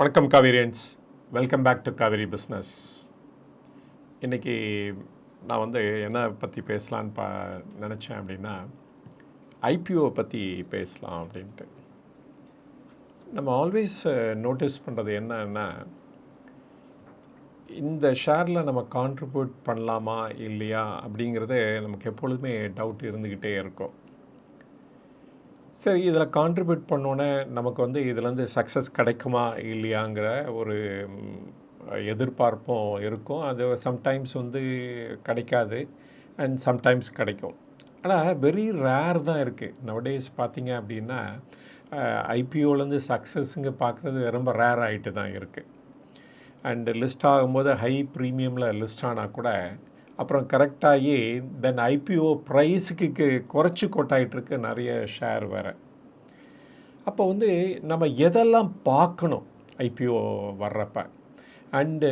வணக்கம் Kaverians. Welcome back to Kaveri business இன்றைக்கி நான் வந்து என்ன பற்றி பேசலான்னு பா நினச்சேன் அப்படின்னா ஐபிஓ பற்றி பேசலாம் அப்படின்ட்டு. நம்ம ஆல்வேஸ் நோட்டீஸ் பண்ணுறது என்னன்னா இந்த ஷேரில் நம்ம கான்ட்ரிபியூட் பண்ணலாமா இல்லையா அப்படிங்கிறது நமக்கு எப்பொழுதுமே டவுட் இருந்துக்கிட்டே இருக்கும். சரி இதில் கான்ட்ரிபியூட் பண்ணோன்னே நமக்கு வந்து இதுலேருந்து சக்ஸஸ் கிடைக்குமா இல்லையாங்கிற ஒரு எதிர்பார்ப்பும் இருக்கும். அது சம்டைம்ஸ் வந்து கிடைக்காது அண்ட் சம்டைம்ஸ் கிடைக்கும். ஆனால் வெரி ரேர் தான் இருக்குது நவடேஸ் பார்த்தீங்க அப்படின்னா ஐபிஓலேருந்து சக்ஸஸுங்க பார்க்குறது ரொம்ப ரேர் ஆகிட்டு தான் இருக்குது அண்டு லிஸ்ட் ஆகும்போது ஹை ப்ரீமியமில் லிஸ்ட் ஆனால் கூட அப்புறம் கரெக்டாகி தென் ஐபிஓ ப்ரைஸுக்கு குறைச்சி கொட்டாயிட்ருக்கு நிறைய ஷேர் வேறு. அப்போ வந்து நம்ம எதெல்லாம் பார்க்கணும் ஐபிஓ வர்றப்ப? அண்டு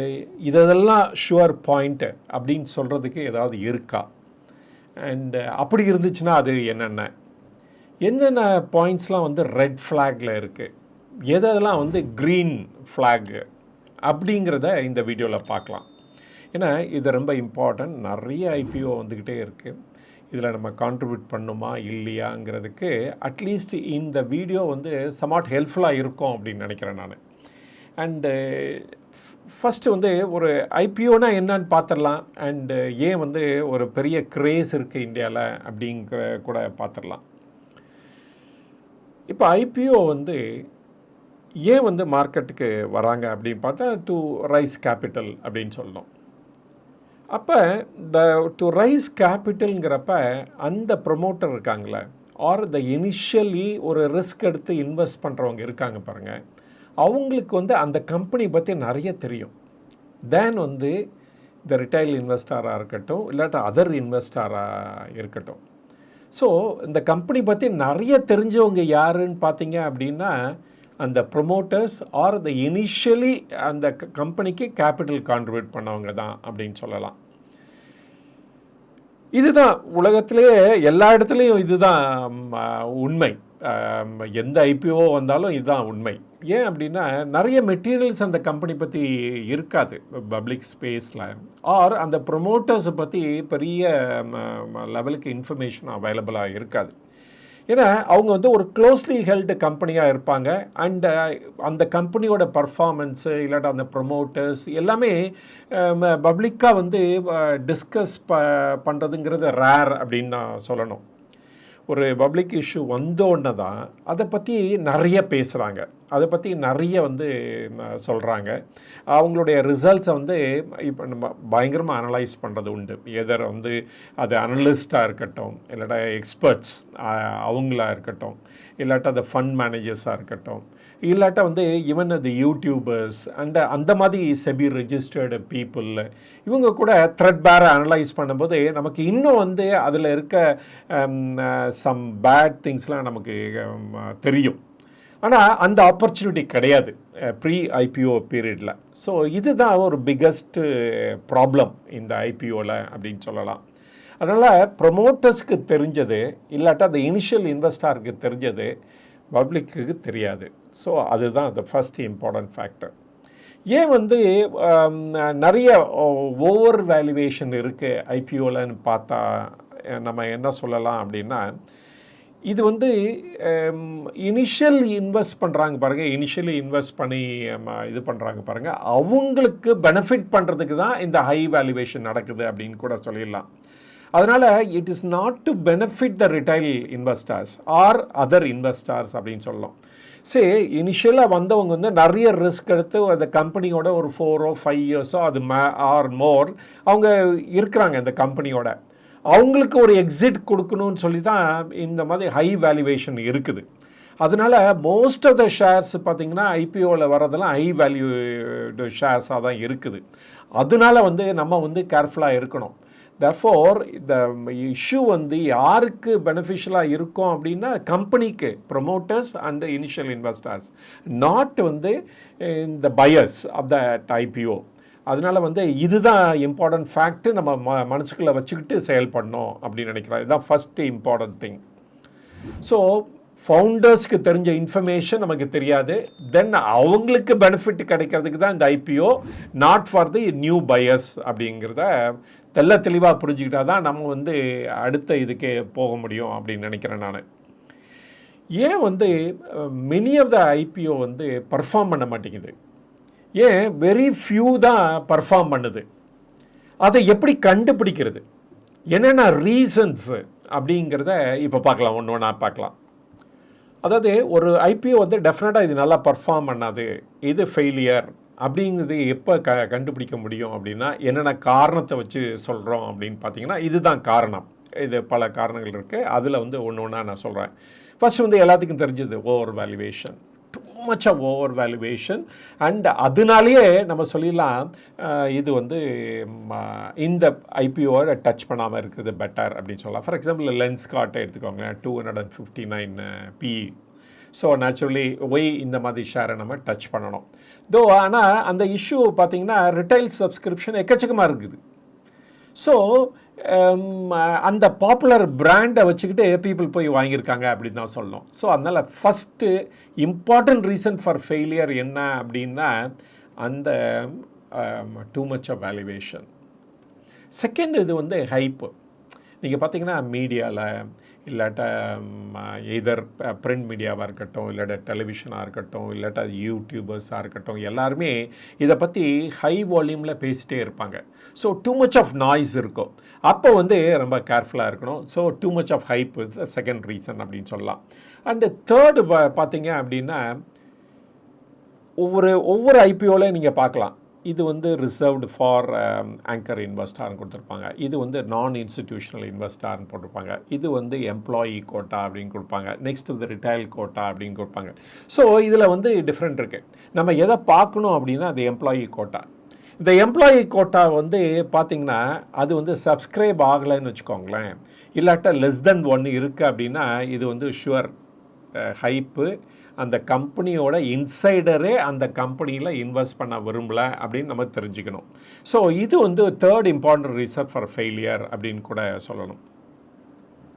இதெல்லாம் ஷுவர் பாயிண்ட்டு அப்படின்னு சொல்கிறதுக்கு ஏதாவது இருக்கா? அண்டு அப்படி இருந்துச்சுன்னா அது என்னென்ன? என்னென்ன பாயிண்ட்ஸ்லாம் வந்து ரெட் ஃப்ளாகில் இருக்குது எதெல்லாம் வந்து க்ரீன் ஃப்ளாகு அப்படிங்கிறத இந்த வீடியோவில் பார்க்கலாம். ஏன்னா இது ரொம்ப இம்பார்ட்டன்ட் நிறைய ஐபிஓ வந்துக்கிட்டே இருக்குது இதில் நம்ம கான்ட்ரிபியூட் பண்ணுமா இல்லையாங்கிறதுக்கு அட்லீஸ்ட் இந்த வீடியோ வந்து சமாட் ஹெல்ப்ஃபுல்லாக இருக்கும் அப்படின்னு நினைக்கிறேன் நான். அண்டு ஃபஸ்ட்டு வந்து ஒரு ஐபிஓனா என்னன்னு பார்த்துடலாம். அண்டு uh, ஏன் வந்து ஒரு பெரிய க்ரேஸ் இருக்குது இந்தியாவில் அப்படிங்கிற கூட பார்த்துடலாம். இப்போ ஐபிஓ வந்து ஏன் வந்து மார்க்கெட்டுக்கு வராங்க அப்படின்னு பார்த்தா டு ரைஸ் கேபிட்டல் அப்படின்னு சொல்லணும் அப்போ த டு ரைஸ் கேபிட்டலுங்கிறப்ப அந்த ப்ரொமோட்டர் இருக்காங்களே ஆர் த இனிஷியலி ஒரு ரிஸ்க் எடுத்து இன்வெஸ்ட் பண்ணுறவங்க இருக்காங்க பாருங்கள் அவங்களுக்கு வந்து அந்த கம்பெனி பற்றி நிறைய தெரியும். தேன் வந்து இந்த ரிட்டைல் இன்வெஸ்டராக இருக்கட்டும் இல்லாட்டா அதர் இன்வெஸ்டராக இருக்கட்டும். ஸோ இந்த கம்பெனி பற்றி நிறைய தெரிஞ்சவங்க யாருன்னு பார்த்தீங்க அப்படின்னா அந்த ப்ரொமோட்டர்ஸ் ஆர் த இனிஷியலி அந்த கம்பெனிக்கு கேபிட்டல் கான்ட்ரிபியூட் பண்ணவங்க தான் அப்படின்னு சொல்லலாம். இதுதான் உலகத்திலேயே எல்லா இடத்துலையும் இதுதான் உண்மை. எந்த ஐபிஓ வந்தாலும் இதுதான் உண்மை. ஏன் அப்படின்னா நிறைய மெட்டீரியல்ஸ் அந்த கம்பெனி பற்றி இருக்காது பப்ளிக் ஸ்பேஸில். ஆர் அந்த ப்ரொமோட்டர்ஸை பற்றி பெரிய லெவலுக்கு இன்ஃபர்மேஷன் அவைலபிளாக இருக்காது. ஏன்னா அவங்க வந்து ஒரு க்ளோஸ்லி ஹெல்டு கம்பெனியாக இருப்பாங்க. அண்ட் uh, அந்த கம்பெனியோட பர்ஃபார்மன்ஸு இல்லாட்டா அந்த ப்ரொமோட்டர்ஸ் எல்லாமே um, பப்ளிக்காக வந்து டிஸ்கஸ் ப பண்ணுறதுங்கிறது ரேர் அப்படின்னு நான் சொல்லணும். ஒரு பப்ளிக் இஷ்யூ வந்தோன்னே தான் அதை பற்றி நிறைய பேசுகிறாங்க அதை பற்றி நிறைய வந்து சொல்கிறாங்க அவங்களுடைய ரிசல்ட்ஸை வந்து இப்போ நம்ம பயங்கரமாக அனலைஸ் பண்ணுறது உண்டு. எதர் வந்து அது அனலிஸ்ட்டாக இருக்கட்டும் இல்லாட்டா எக்ஸ்பர்ட்ஸ் அவங்களா இருக்கட்டும் இல்லாட்டா அந்த ஃபண்ட் மேனேஜர்ஸாக இருக்கட்டும் இல்லாட்டா வந்து ஈவன் அது யூடியூபர்ஸ் அண்ட் அந்த மாதிரி செபி ரெஜிஸ்டர்டு பீப்புள் இவங்க கூட த்ரெட் பேரை அனலைஸ் பண்ணும்போது நமக்கு இன்னும் வந்து அதில் இருக்க சம் பேட் திங்ஸ்லாம் நமக்கு தெரியும். ஆனால் அந்த ஆப்பர்ச்சுனிட்டி கிடையாது ப்ரீ ஐபிஓ பீரியடில் ஸோ இதுதான் ஒரு பிக்கஸ்ட்டு ப்ராப்ளம் இந்த ஐபிஓவில் அப்படின்னு சொல்லலாம். அதனால் ப்ரொமோட்டர்ஸ்க்கு தெரிஞ்சது இல்லாட்டா அந்த இனிஷியல் இன்வெஸ்டாருக்கு தெரிஞ்சது பப்ளிக்கு தெரியாது. ஸோ அதுதான் அந்த ஃபஸ்ட் இம்பார்ட்டன்ட் ஃபேக்டர் ஏன் வந்து நிறைய ஓவர் வேல்யூவேஷன் இருக்குது ஐபிஓலன்னு பார்த்தா நம்ம என்ன சொல்லலாம் அப்படின்னா இது வந்து இனிஷியல் இன்வெஸ்ட் பண்ணுறாங்க பாருங்கள் இனிஷியலி இன்வெஸ்ட் பண்ணி இது பண்ணுறாங்க பாருங்கள் அவங்களுக்கு பெனிஃபிட் பண்ணுறதுக்கு தான் இந்த ஹை வேல்யூவேஷன் நடக்குது அப்படின்னு கூட சொல்லிடலாம். அதனால் it is not to benefit the retail investors are other investors அப்படின்னு சொல்லலாம். சரி இனிஷியலாக வந்தவங்க வந்து நிறைய ரிஸ்க் எடுத்து அந்த கம்பெனியோட ஒரு ஃபோரோ ஃபைவ் இயர்ஸோ அது மே ஆர் மோர் அவங்க இருக்கிறாங்க இந்த கம்பெனியோட அவங்களுக்கு ஒரு எக்ஸிட் கொடுக்கணும்னு சொல்லி தான் இந்த மாதிரி ஹை வேல்யூவேஷன் இருக்குது. அதனால மோஸ்ட் ஆஃப் த ஷேர்ஸ் பார்த்தீங்கன்னா ஐபிஓவில் வர்றதெல்லாம் ஹை வேல்யூ ஷேர்ஸாக தான் இருக்குது. அதனால வந்து நம்ம வந்து கேர்ஃபுல்லாக இருக்கணும். தர்ஃபோர் இந்த இஷ்யூ வந்து யாருக்கு பெனிஃபிஷியலாக இருக்கும் அப்படின்னா கம்பெனிக்கு promoters and initial investors not வந்து இந்த பயர்ஸ் ஆஃப் தட் ஐபிஓ அதனால வந்து இதுதான் இம்பார்ட்டன்ட் ஃபேக்ட்டு நம்ம ம மனசுக்குள்ளே வச்சுக்கிட்டு செயல்படணும் அப்படின்னு நினைக்கிறோம் இதுதான் ஃபஸ்ட்டு இம்பார்ட்டன்ட் திங் ஸோ ஃபவுண்டர்ஸ்க்கு தெரிஞ்ச இன்ஃபர்மேஷன் நமக்கு தெரியாது. தென் அவங்களுக்கு பெனிஃபிட் கிடைக்கிறதுக்கு தான் இந்த IPO not for the new buyers அப்படிங்கிறத தெள்ள தெளிவாக புரிஞ்சுக்கிட்டா தான் நம்ம வந்து அடுத்த இதுக்கே போக முடியும் அப்படின்னு நினைக்கிறேன் நான். ஏன் வந்து மெனி ஆஃப் த ஐபிஓ வந்து பர்ஃபார்ம் பண்ண மாட்டேங்குது? ஏன் வெரி ஃபியூ தான் பர்ஃபார்ம் பண்ணுது. அதை எப்படி கண்டுபிடிக்கிறது? என்னென்ன ரீசன்ஸு அப்படிங்கிறத இப்போ பார்க்கலாம். ஒன்று ஒன்றா பார்க்கலாம். அதாவது ஒரு ஐபிஓ வந்து டெஃபினட்டாக இது நல்லா பர்ஃபார்ம் பண்ணாது. இது ஃபெயிலியர் அப்படிங்கிறது எப்போ க கண்டுபிடிக்க முடியும் அப்படின்னா என்னென்ன காரணத்தை வச்சு சொல்கிறோம் அப்படின்னு பார்த்தீங்கன்னா இதுதான் காரணம். இது பல காரணங்கள் இருக்குது அதில் வந்து ஒன்று ஒன்றா நான் சொல்கிறேன் ஃபஸ்ட் வந்து எல்லாத்துக்கும் தெரிஞ்சது over valuation too much of over valuation and அதனாலேயே நம்ம சொல்லிடலாம் இது வந்து ம, இந்த ஐபிஓவை டச் பண்ணாமல் இருக்கிறது பெட்டர் அப்படின்னு சொல்லலாம். ஃபார் எக்ஸாம்பிள் லென்ஸ் கார்ட்டை எடுத்துக்கோங்க two hundred and fifty nine P so naturally why இந்த மாதிரி ஷேரை நம்ம டச் பண்ணணும். தோ ஆனால் அந்த இஷ்யூ பார்த்தீங்கன்னா ரிட்டைல் சப்ஸ்கிரிப்ஷன் எக்கச்சக்கமாக இருக்குது. ஸோ um, அந்த பாப்புலர் பிராண்டை வச்சுக்கிட்டு பீப்புள் போய் வாங்கியிருக்காங்க அப்படின்னு தான் சொல்லணும். ஸோ அதனால் first important reason for failure என்ன அப்படின்னா அந்த too much of valuation second இது வந்து ஹைப்பு நீங்கள் பார்த்தீங்கன்னா மீடியாவில் இல்லாட்டா எதர் பிரிண்ட் மீடியாவாக இருக்கட்டும் இல்லாட்ட டெலிவிஷனாக இருக்கட்டும் இல்லாட்டா யூடியூபர்ஸாக இருக்கட்டும் எல்லாருமே இதை பற்றி ஹை வால்யூமில் பேசிகிட்டே இருப்பாங்க. So too much of noise இருக்கும். அப்போ வந்து ரொம்ப கேர்ஃபுல்லாக இருக்கணும். So too much of hype second reason அப்படின்னு சொல்லலாம். அண்டு தேர்டு பார்த்தீங்க அப்படின்னா ஒவ்வொரு ஒவ்வொரு ஐபிஓவில் நீங்கள் பார்க்கலாம். இது வந்து ரிசர்வ்டு ஃபார் ஆங்கர் இன்வெஸ்டார்னு கொடுத்துருப்பாங்க. இது வந்து நான் இன்ஸ்டிடியூஷனல் இன்வெஸ்டார்னு போட்டிருப்பாங்க. இது வந்து எம்ப்ளாயி கோட்டா அப்படின்னு கொடுப்பாங்க. நெக்ஸ்ட் வந்து ரிட்டைல் கோட்டா அப்படின்னு கொடுப்பாங்க. ஸோ இதில் வந்து டிஃப்ரெண்ட் இருக்குது நம்ம எதை பார்க்கணும் அப்படின்னா அது எம்ப்ளாயி கோட்டா இந்த எம்ப்ளாயி கோட்டா வந்து பார்த்திங்கன்னா அது வந்து சப்ஸ்கிரைப் ஆகலைன்னு வச்சுக்கோங்களேன். இல்லாட்டா லெஸ் தென் ஒன் இருக்குது அப்படின்னா இது வந்து ஷுவர் ஹைப்பு அந்த கம்பெனியோட இன்சைடரே அந்த கம்பெனியில் இன்வெஸ்ட் பண்ண விரும்பல அப்படின்னு நம்ம தெரிஞ்சுக்கணும். ஸோ இது வந்து third important reason for failure அப்படின்னு கூட சொல்லணும்.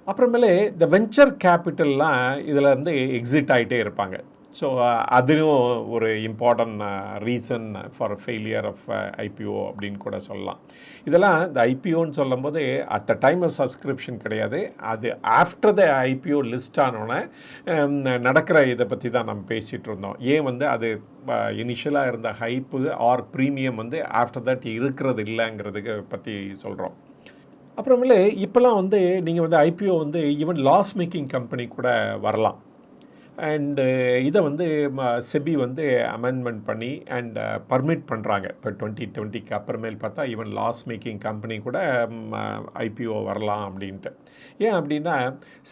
அப்புறமேலே இந்த வெஞ்சர் கேபிட்டல்லாம் இதில் இருந்து எக்ஸிட் ஆகிட்டே இருப்பாங்க. ஸோ uh, அதுவும் ஒரு important reason for failure of IPO அப்படின்னு கூட சொல்லலாம். இதெல்லாம் இந்த ஐபிஓன்னு சொல்லும்போது at the time of subscription கிடையாது. அது ஆஃப்டர் த ஐபிஓ லிஸ்ட் ஆனோடனே நடக்கிற இதை பற்றி தான் நம்ம பேசிகிட்டு இருந்தோம். ஏன் வந்து அது uh, இனிஷியலாக இருந்த ஹைப்பு ஆர் ப்ரீமியம் வந்து ஆஃப்டர் தட் இருக்கிறது இல்லைங்கிறதுக்கு பற்றி சொல்கிறோம் அப்புறமேலு இப்போல்லாம் வந்து நீங்கள் வந்து ஐபிஓ வந்து ஈவன் லாஸ் மேக்கிங் கம்பெனி கூட வரலாம். அண்டு uh, இதை வந்து செபி வந்து அமெண்ட்மெண்ட் பண்ணி அண்ட் பர்மிட் uh, பண்ணுறாங்க இப்போ டுவெண்ட்டி டுவெண்ட்டிக்கு அப்புறமேல் பார்த்தா ஈவன் லாஸ் மேக்கிங் கம்பெனி கூட ஐபிஓ வரலாம் அப்படின்ட்டு. ஏன் அப்படின்னா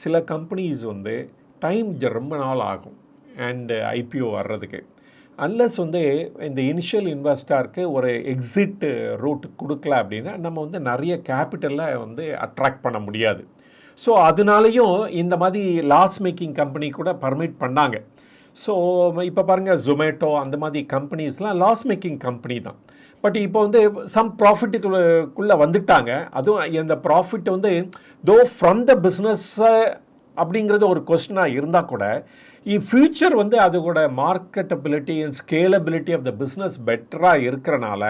சில கம்பெனிஸ் வந்து டைம் ரொம்ப நாள் ஆகும் அண்டு ஐபிஓ uh, வர்றதுக்கு. அன்லஸ் வந்து இந்த இனிஷியல் இன்வெஸ்டாருக்கு ஒரு எக்ஸிட் ரூட் கொடுக்கல அப்படின்னா நம்ம வந்து நிறைய கேபிட்டலை வந்து அட்ராக்ட் பண்ண முடியாது. ஸோ அதனாலையும் இந்த மாதிரி லாஸ் மேக்கிங் கம்பெனி கூட பர்மிட் பண்ணாங்க. ஸோ இப்போ பாருங்கள் ஜொமேட்டோ அந்த மாதிரி கம்பெனிஸ்லாம் லாஸ் மேக்கிங் கம்பெனி தான். பட் இப்போ வந்து சம் ப்ராஃபிட்டுக்குள்ளே வந்துட்டாங்க. அதுவும் இந்த ப்ராஃபிட் வந்து தோ ஃப்ரம் த பிஸ்னஸ்ஸை அப்படிங்கிறது ஒரு கொஸ்டினாக இருந்தால் கூட ஃப்யூச்சர் வந்து அதோட marketability and scalability of the business பெட்டராக இருக்கிறனால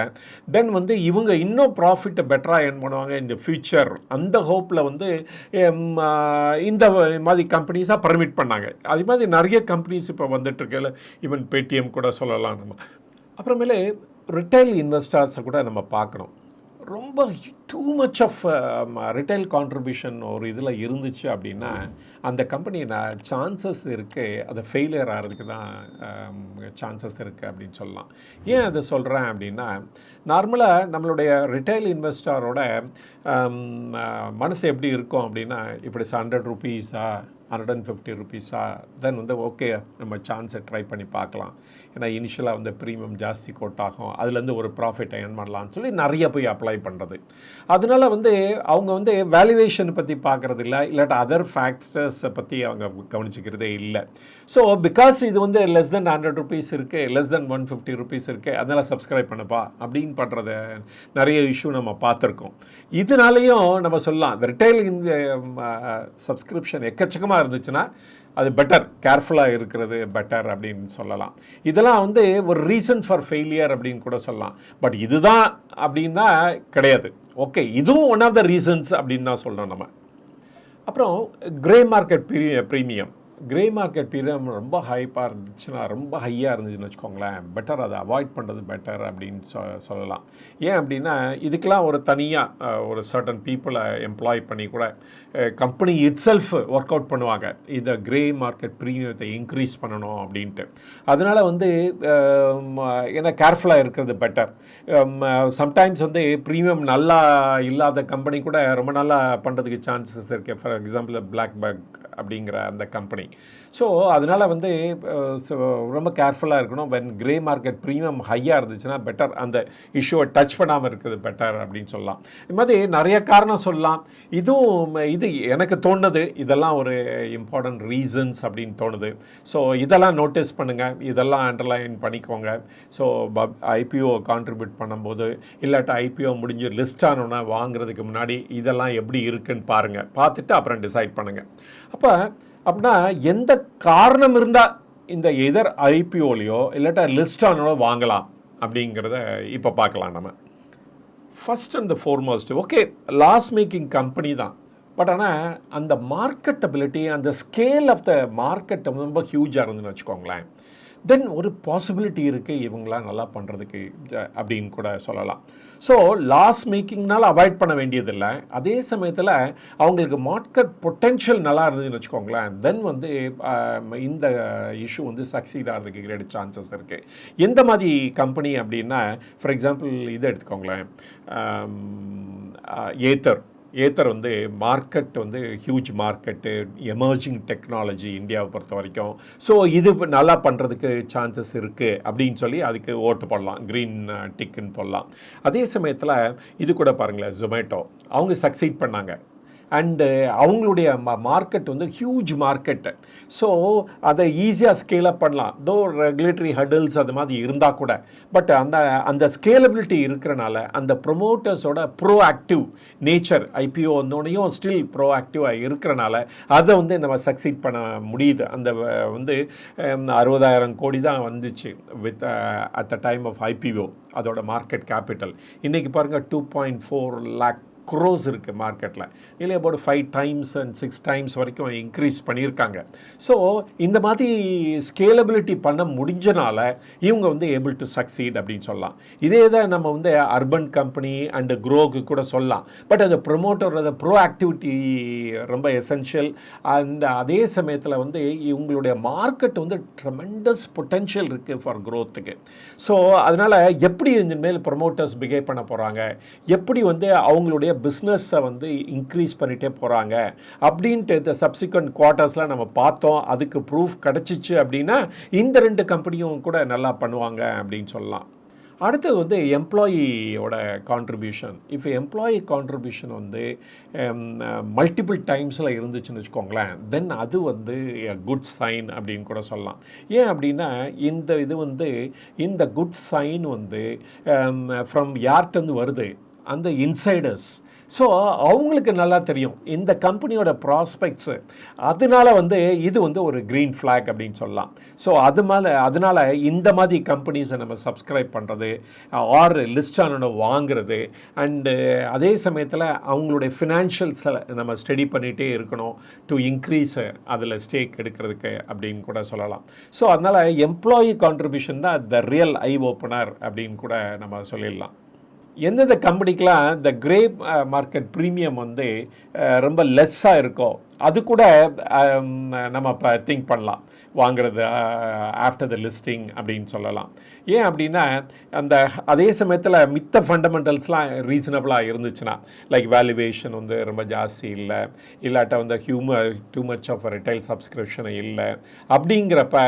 தென் வந்து இவங்க இன்னும் ப்ராஃபிட்டை பெட்டராக ஏர்ன் பண்ணுவாங்க இந்த ஃப்யூச்சர் அந்த ஹோப்பில் வந்து இந்த மாதிரி கம்பெனிஸாக பர்மிட் பண்ணாங்க. அதே மாதிரி நிறைய கம்பெனிஸ் இப்போ வந்துட்டுருக்கல ஈவன் பேடிஎம் கூட சொல்லலாம் நம்ம. அப்புறமேலே ரிட்டைல் இன்வெஸ்டர்ஸை கூட நம்ம பார்க்கணும். ரொம்ப too much of retail contribution ஒரு இதில் இருந்துச்சு அப்படின்னா அந்த கம்பெனி சான்சஸ் இருக்குது அது ஃபெயிலியர் ஆகிறதுக்கு தான் um, சான்சஸ் இருக்குது அப்படின்னு சொல்லலாம். ஏன் அதை சொல்கிறேன் அப்படின்னா நார்மலாக நம்மளுடைய ரிட்டைல் இன்வெஸ்டரோட um, மனசு எப்படி இருக்கும் அப்படின்னா இப்படி ஹண்ட்ரட் ருபீஸா ஹண்ட்ரட் அண்ட் ஃபிஃப்டி ருபீஸா தென் வந்து ஓகே நம்ம சான்ஸை ட்ரை பண்ணி பார்க்கலாம். ஏன்னா இனிஷியலாக வந்து ப்ரீமியம் ஜாஸ்தி கோட் ஆகும் அதுலேருந்து ஒரு ப்ராஃபிட் ஏர்ன் பண்ணலாம்னு சொல்லி நிறைய போய் அப்ளை பண்ணுறது அதனால வந்து அவங்க வந்து வேல்யூவேஷன் பற்றி பார்க்குறது இல்லை இல்லாட்டா அதர் ஃபேக்டர்ஸை பற்றி அவங்க கவனிச்சிக்கிறதே இல்லை. ஸோ பிகாஸ் இது வந்து லெஸ் தென் ஹண்ட்ரட் ருபீஸ் இருக்குது less than one fifty rupees இருக்குது அதனால் சப்ஸ்கிரைப் பண்ணப்பா அப்படின்னு பண்ணுறத நிறைய இஷ்யூ நம்ம பார்த்துருக்கோம். இதனாலையும் நம்ம சொல்லலாம். இந்த ரிட்டைல் சப்ஸ்கிரிப்ஷன் எக்கச்சக்கமாக இருந்துச்சுன்னா அது பெட்டர் கேர்ஃபுல்லாக இருக்கிறது பெட்டர் அப்படின்னு சொல்லலாம். இதெல்லாம் வந்து ஒரு ரீசன் ஃபார் ஃபெயிலியர் அப்படின்னு கூட சொல்லலாம். பட் இதுதான் அப்படின்னா கிடையாது. ஓகே இதுவும் ஒன் ஆஃப் த ரீசன்ஸ் அப்படின்னு தான் சொல்கிறோம் நம்ம. அப்புறம் grey market pre premium grey market premium ரொம்ப ஹைப்பாக இருந்துச்சுன்னா ரொம்ப ஹையாக இருந்துச்சுன்னு வச்சுக்கோங்களேன். பெட்டர் அதை அவாய்ட் பண்ணுறது பெட்டர் அப்படின்னு சொ சொல்லலாம். ஏன் அப்படின்னா இதுக்கெலாம் ஒரு தனியாக ஒரு சர்டன் பீப்புளை எம்ப்ளாய் பண்ணி கூட company itself work out பண்ணுவாங்க. இந்த கிரே மார்க்கெட் ப்ரீமியத்தை இன்க்ரீஸ் பண்ணணும் அப்படின்ட்டு. அதனால் வந்து ஏன்னா கேர்ஃபுல்லாக இருக்கிறது பெட்டர் சம்டைம்ஸ் வந்து ப்ரீமியம் நல்லா இல்லாத கம்பெனி கூட ரொம்ப நல்லா பண்ணுறதுக்கு சான்சஸ் இருக்குது ஃபார் எக்ஸாம்பிள் பிளாக் பேக் அப்படிங்கிற அந்த கம்பெனி ஸோ அதனால் வந்து ரொம்ப கேர்ஃபுல்லாக இருக்கணும். வென் கிரே மார்க்கெட் ப்ரீமியம் ஹையாக இருந்துச்சுன்னா பெட்டர் அந்த இஷ்யூவை டச் பண்ணாமல் இருக்குது பெட்டர் அப்படின்னு சொல்லலாம். இது மாதிரி நிறைய காரணம் சொல்லலாம். இதுவும் இது எனக்கு தோணுது. இதெல்லாம் ஒரு இம்பார்ட்டன்ட் ரீசன்ஸ் அப்படின்னு தோணுது. ஸோ இதெல்லாம் நோட்டீஸ் பண்ணுங்கள் இதெல்லாம் அண்டர்லைன் பண்ணிக்கோங்க. ஸோ ஐபிஓ கான்ட்ரிபியூட் பண்ணும்போது இல்லாட்டா ஐபிஓ முடிஞ்சு லிஸ்ட் ஆனோன்னா வாங்குறதுக்கு முன்னாடி இதெல்லாம் எப்படி இருக்குன்னு பாருங்கள் பார்த்துட்டு அப்புறம் டிசைட் பண்ணுங்கள் அப்போ அப்படின்னா எந்த காரணம் இருந்தால் இந்த எதர் ஐபிஓலையோ இல்லாட்டா லிஸ்ட் வாங்கலாம் அப்படிங்கிறத இப்போ பார்க்கலாம் நம்ம. First and the foremost okay loss making company தான். பட் ஆனால் அந்த மார்க்கெட்டபிலிட்டி அந்த ஸ்கேல் ஆஃப் த மார்க்கெட் ரொம்ப ஹியூஜாக இருந்துன்னு வச்சுக்கோங்களேன். தென் ஒரு பாசிபிலிட்டி இருக்குது இவங்களாம் நல்லா பண்ணுறதுக்கு அப்படின்னு கூட சொல்லலாம். ஸோ லாஸ் மேக்கிங்னால அவாய்ட் பண்ண வேண்டியதில்லை. அதே சமயத்தில் அவங்களுக்கு மார்க்கெட் பொட்டென்ஷியல் நல்லா இருந்ததுன்னு வச்சுக்கோங்களேன் தென் வந்து இந்த இஷ்யூ வந்து சக்சீட் ஆகிறதுக்கு கிரேட் சான்சஸ் இருக்குது எந்த மாதிரி கம்பெனி அப்படின்னா ஃபார் எக்ஸாம்பிள் இதை எடுத்துக்கோங்களேன். ஏத்தர் ஏத்தர் வந்து மார்க்கெட் வந்து ஹியூஜ் மார்க்கெட்டு எமர்ஜிங் டெக்னாலஜி இந்தியாவை பொறுத்த வரைக்கும். ஸோ இது நல்லா பண்ணுறதுக்கு சான்சஸ் இருக்குது அப்படின்னு சொல்லி அதுக்கு ஓட்டு போடலாம். க்ரீன் டிக்குன்னு uh, போடலாம். அதே சமயத்தில் இது கூட பாருங்களேன் ஜொமேட்டோ அவங்க சக்சீட் பண்ணாங்க. அண்டு uh, அவங்களுடைய மார்க்கெட் வந்து ஹியூஜ் மார்க்கெட்டு ஸோ அதை ஈஸியாக ஸ்கேல் அப் பண்ணலாம். தோ ரெகுலேட்டரி ஹடில்ஸ் அது மாதிரி இருந்தால் கூட. பட் அந்த அந்த ஸ்கேலபிலிட்டி இருக்கிறனால அந்த ப்ரொமோட்டர்ஸோட ப்ரோ ஆக்டிவ் நேச்சர் ஐபிஓ வந்தோடனையும் ஸ்டில் ப்ரோ ஆக்டிவாக இருக்கிறனால அதை வந்து நம்ம சக்சீட் பண்ண முடியுது. அந்த வந்து um, அறுபதாயிரம் கோடி தான் வந்துச்சு with at the time of IPO அதோட மார்க்கெட் கேபிட்டல் இன்றைக்கி பாருங்கள் two point four lakh crores இருக்குது மார்க்கெட்டில் இல்லை about five times and six times வரைக்கும் இன்க்ரீஸ் பண்ணியிருக்காங்க. ஸோ இந்த மாதிரி ஸ்கேலபிலிட்டி பண்ண முடிஞ்சனால இவங்க வந்து ஏபிள் டு சக்சீட் அப்படின்னு சொல்லலாம். இதே தான் நம்ம வந்து அர்பன் கம்பெனி அண்டு க்ரோக்கு கூட சொல்லலாம். பட் அந்த ப்ரொமோட்டரோட ப்ரோ ஆக்டிவிட்டி ரொம்ப எசென்ஷியல் அந்த அதே சமயத்தில் வந்து இவங்களுடைய மார்க்கெட் வந்து ட்ரமெண்டஸ் பொட்டென்ஷியல் இருக்குது ஃபார் க்ரோத்துக்கு ஸோ அதனால் எப்படி இந்த மேல் ப்ரொமோட்டர்ஸ் பிஹேவ் பண்ண போகிறாங்க எப்படி வந்து அவங்களுடைய பிஸ்னஸை வந்து இன்க்ரீஸ் பண்ணிகிட்டே போகிறாங்க அப்படின்ட்டு இந்த சப்சிக்வெண்ட் குவார்ட்டர்ஸ்லாம் நம்ம பார்த்தோம். அதுக்கு ப்ரூஃப் கிடச்சிச்சு அப்படின்னா இந்த ரெண்டு கம்பெனியும் கூட நல்லா பண்ணுவாங்க அப்படின்னு சொல்லலாம். அடுத்தது வந்து எம்ப்ளாயியோட கான்ட்ரிபியூஷன் இப்போ எம்ப்ளாயி கான்ட்ரிபியூஷன் வந்து மல்டிபிள் டைம்ஸில் இருந்துச்சுன்னு வச்சுக்கோங்களேன். தென் அது வந்து குட் சைன் அப்படின்னு கூட சொல்லலாம். ஏன் அப்படின்னா இந்த இது வந்து இந்த குட் சைன் வந்து ஃப்ரம் யார்கிட்டருந்து வருது? அந்த இன்சைடர்ஸ் ஸோ அவங்களுக்கு நல்லா தெரியும். இந்த கம்பெனியோட ப்ராஸ்பெக்ட்ஸு அதனால வந்து இது வந்து ஒரு க்ரீன் ஃப்ளாக் அப்படின்னு சொல்லலாம். ஸோ அது மேலே அதனால் இந்த மாதிரி கம்பெனிஸை நம்ம சப்ஸ்கிரைப் பண்ணுறது ஆர் லிஸ்ட் ஆனோட வாங்குறது அண்டு அதே சமயத்தில் அவங்களுடைய ஃபினான்ஷியல்ஸை நம்ம ஸ்டடி பண்ணிகிட்டே இருக்கணும் டு இன்க்ரீஸ் அதில் ஸ்டேக் எடுக்கிறதுக்கு அப்படின்னு கூட சொல்லலாம். ஸோ அதனால் எம்ப்ளாயி கான்ட்ரிபியூஷன் தான் த ரியல் ஐ ஓப்பனர் அப்படின்னு கூட நம்ம சொல்லிடலாம். எந்தெந்த கம்பெனிக்கெலாம் இந்த கிரே மார்க்கெட் ப்ரீமியம் வந்து ரொம்ப லெஸ்ஸாக இருக்கோ அது கூட நம்ம இப்போ திங்க் பண்ணலாம். வாங்குறது ஆஃப்டர் த லிஸ்டிங் அப்படின்னு சொல்லலாம். ஏன் அப்படின்னா அந்த அதே சமயத்தில் மித்த ஃபண்டமெண்டல்ஸ்லாம் ரீசனபிளாக இருந்துச்சுன்னா லைக் வேல்யூவேஷன் வந்து ரொம்ப ஜாஸ்தி இல்லை. இல்லாட்ட வந்து humour too much of retail subscription இல்லை. அப்படிங்கிறப்ப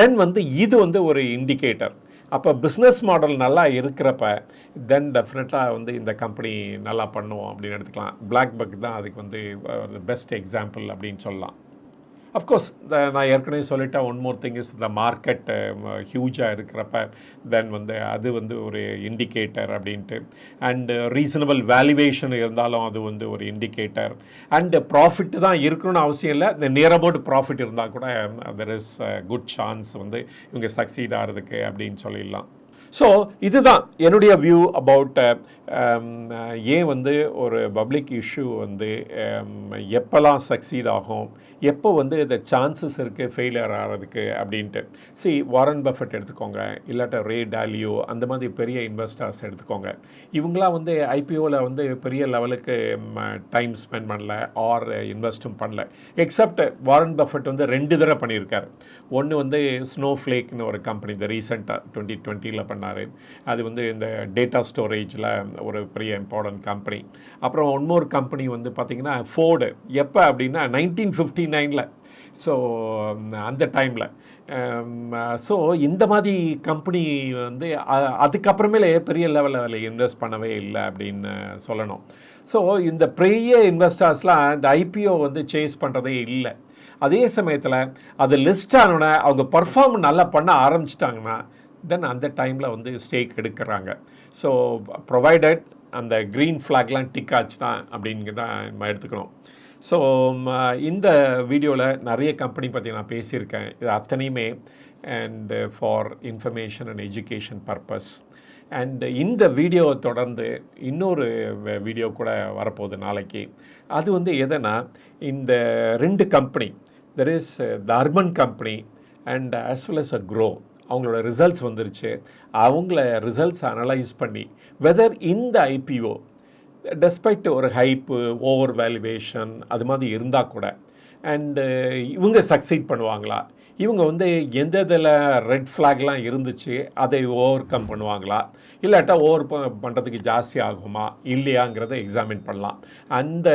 தென் வந்து இது வந்து ஒரு இண்டிகேட்டர் அப்போ பிஸ்னஸ் மாடல் நல்லா இருக்கிறப்ப தென் டெஃபினட்டாக வந்து இந்த கம்பெனி நல்லா பண்ணுவோம் அப்படின்னு எடுத்துக்கலாம். பிளாக் பக் தான் அதுக்கு வந்து uh, பெஸ்ட் எக்ஸாம்பிள் அப்படின்னு சொல்லலாம். அஃப்கோர்ஸ் நான் ஏற்கனவே சொல்லிட்டேன் one more thing is the market ஹியூஜாக இருக்கிறப்ப தென் வந்து அது வந்து ஒரு இண்டிகேட்டர் அப்படின்ட்டு. அண்டு ரீசனபிள் வேல்யூவேஷன் இருந்தாலும் அது வந்து ஒரு இண்டிகேட்டர் அண்டு ப்ராஃபிட் தான் இருக்கணும்னு அவசியம் இல்லை. இந்த நியர் அபவுட் ப்ராஃபிட் இருந்தால் கூட தெர் இஸ் குட் சான்ஸ் வந்து இவங்க சக்சீட் ஆகிறதுக்கு அப்படின்னு சொல்லிடலாம். ஸோ இதுதான் என்னுடைய view about uh, um, uh, ஏன் வந்து ஒரு பப்ளிக் இஷ்யூ வந்து um, எப்போல்லாம் சக்சீட் ஆகும் எப்போ வந்து இந்த சான்சஸ் இருக்குது ஃபெயிலியர் ஆகிறதுக்கு அப்படின்ட்டு. சி வாரன் பஃபட் எடுத்துக்கோங்க இல்லாட்ட ரே டாலியோ அந்த மாதிரி பெரிய இன்வெஸ்டர்ஸ் எடுத்துக்கோங்க. இவங்களாம் வந்து ஐபிஓவில் வந்து பெரிய லெவலுக்கு டைம் ஸ்பெண்ட் பண்ணல ஆர் இன்வெஸ்ட்டும் பண்ணல. எக்ஸப்ட் வாரன் பஃபெட் வந்து ரெண்டு தடவை பண்ணியிருக்காரு. ஒன்று வந்து ஸ்னோ ஃப்ளேக்னு ஒரு கம்பெனி இந்த ரீசெண்டாக டுவெண்ட்டி டுவெண்ட்டியில் பண்ணார் அது வந்து இந்த டேட்டா ஸ்டோரேஜில் ஒரு பெரிய இம்பார்ட்டன்ட் கம்பெனி அப்புறம் ஒன்மோர் கம்பெனி வந்து பார்த்திங்கன்னா ஃபோர்டு எப்போ அப்படின்னா நைன்டீன் ஃபிஃப்டி நைனில் ஸோ அந்த டைமில் ஸோ um, இந்த மாதிரி கம்பெனி வந்து அதுக்கப்புறமேலே பெரிய லெவலில் அதில் இன்வெஸ்ட் பண்ணவே இல்லை அப்படின்னு சொல்லணும். ஸோ இந்த பெரிய இன்வெஸ்டர்ஸ்லாம் இந்த ஐபிஓ வந்து சேஸ் பண்ணுறதே இல்லை. அதே சமயத்தில் அது லிஸ்ட் ஆனோடனே அவங்க பர்ஃபார்ம் நல்லா பண்ண ஆரம்பிச்சிட்டாங்கன்னா தென் அந்த டைமில் வந்து ஸ்டேக் எடுக்கிறாங்க. ஸோ ப்ரொவைடட் அந்த க்ரீன் ஃப்ளாக்லாம் டிக் ஆச்சுன்னா அப்படிங்க தான் நம்ம எடுத்துக்கணும். ஸோ இந்த வீடியோவில் நிறைய கம்பெனி பற்றி நான் பேசியிருக்கேன். இது அத்தனையுமே and for information and education purpose and இந்த வீடியோவை தொடர்ந்து இன்னொரு வீடியோ கூட வரப்போகுது நாளைக்கு. அது வந்து எதனா இந்த ரெண்டு company there is Dharman company and as well as a grow அவங்களோட ரிசல்ட்ஸ் வந்துருச்சு. அவங்கள ரிசல்ட்ஸ் அனலைஸ் பண்ணி வெதர் இந்த ஐபிஓ டெஸ்பைட் ஒரு ஹைப்பு ஓவர் வேல்யூவேஷன் அது மாதிரி இருந்தால் கூட அண்டு இவங்க சக்சீட் பண்ணுவாங்களா? இவங்க வந்து எந்த இதில் ரெட் ஃப்ளாக்லாம் இருந்துச்சு அதை ஓவர் கம் பண்ணுவாங்களா? இல்லாட்டா ஓவர் பண்ணுறதுக்கு ஜாஸ்தி ஆகுமா? இல்லையாங்கிறத எக்ஸாமின் பண்ணலாம். அந்த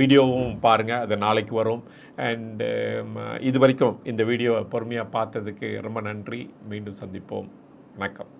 வீடியோவும் பாருங்கள் அது நாளைக்கு வரும். அண்டு இது வரைக்கும் இந்த வீடியோவை பொறுமையாக பார்த்ததுக்கு ரொம்ப நன்றி. மீண்டும் சந்திப்போம். வணக்கம்.